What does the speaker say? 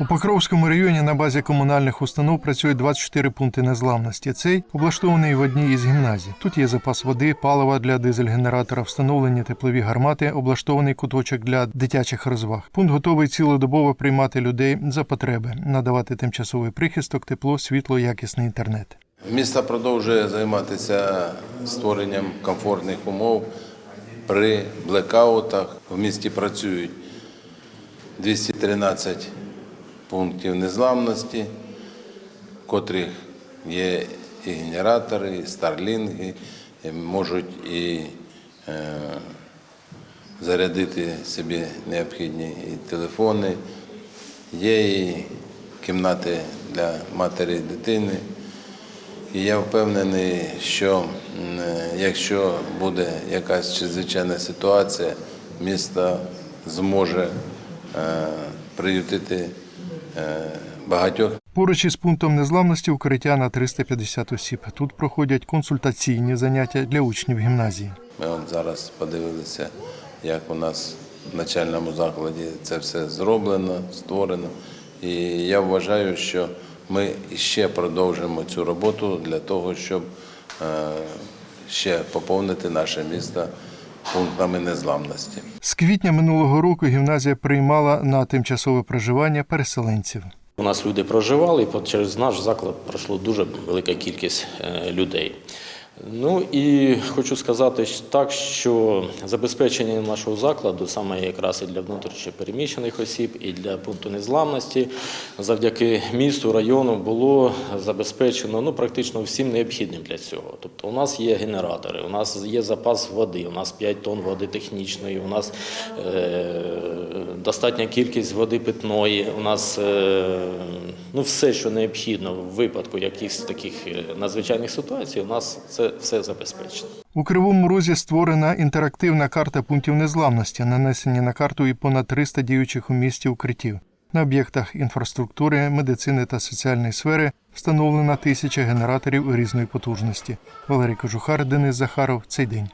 У Покровському районі на базі комунальних установ працює 24 пункти незламності. Цей облаштований в одній із гімназій. Тут є запас води, палива для дизель-генератора, встановлені теплові гармати, облаштований куточок для дитячих розваг. Пункт готовий цілодобово приймати людей за потреби, надавати тимчасовий прихисток, тепло, світло, якісний інтернет. Місто продовжує займатися створенням комфортних умов при блекаутах. В місті працюють 213 пунктів незламності, в котрих є і генератори, і старлінги, і можуть і е, зарядити собі необхідні і телефони. Є і кімнати для матері і дитини. І я впевнений, що якщо буде якась чрезвичайна ситуація, місто зможе е, приютити багатьох Поруч із пунктом незламності укриття на 350 осіб. Тут проходять консультаційні заняття для учнів гімназії. Ми от зараз подивилися, як у нас в начальному закладі це все зроблено, створено. І я вважаю, що ми ще продовжимо цю роботу для того, щоб е, ще поповнити наше місто пунктами незламності. З квітня минулого року гімназія приймала на тимчасове проживання переселенців. У нас люди проживали, і по- через наш заклад пройшло дуже велика кількість е, людей. Ну і хочу сказати так, що забезпечення нашого закладу, саме якраз і для внутрішньо переміщених осіб, і для пункту незламності, завдяки місту, району було забезпечено ну, практично всім необхідним для цього. Тобто у нас є генератори, у нас є запас води, у нас 5 тонн води технічної, у нас е, достатня кількість води питної, у нас е, ну, все, що необхідно в випадку якихось таких е, надзвичайних ситуацій, у нас це все забезпечено. У Кривому Розі створена інтерактивна карта пунктів незламності, нанесені на карту і понад 300 діючих у місті укриттів. На об'єктах інфраструктури, медицини та соціальної сфери встановлена тисяча генераторів різної потужності. Валерій Кожухар, Денис Захаров. Цей день.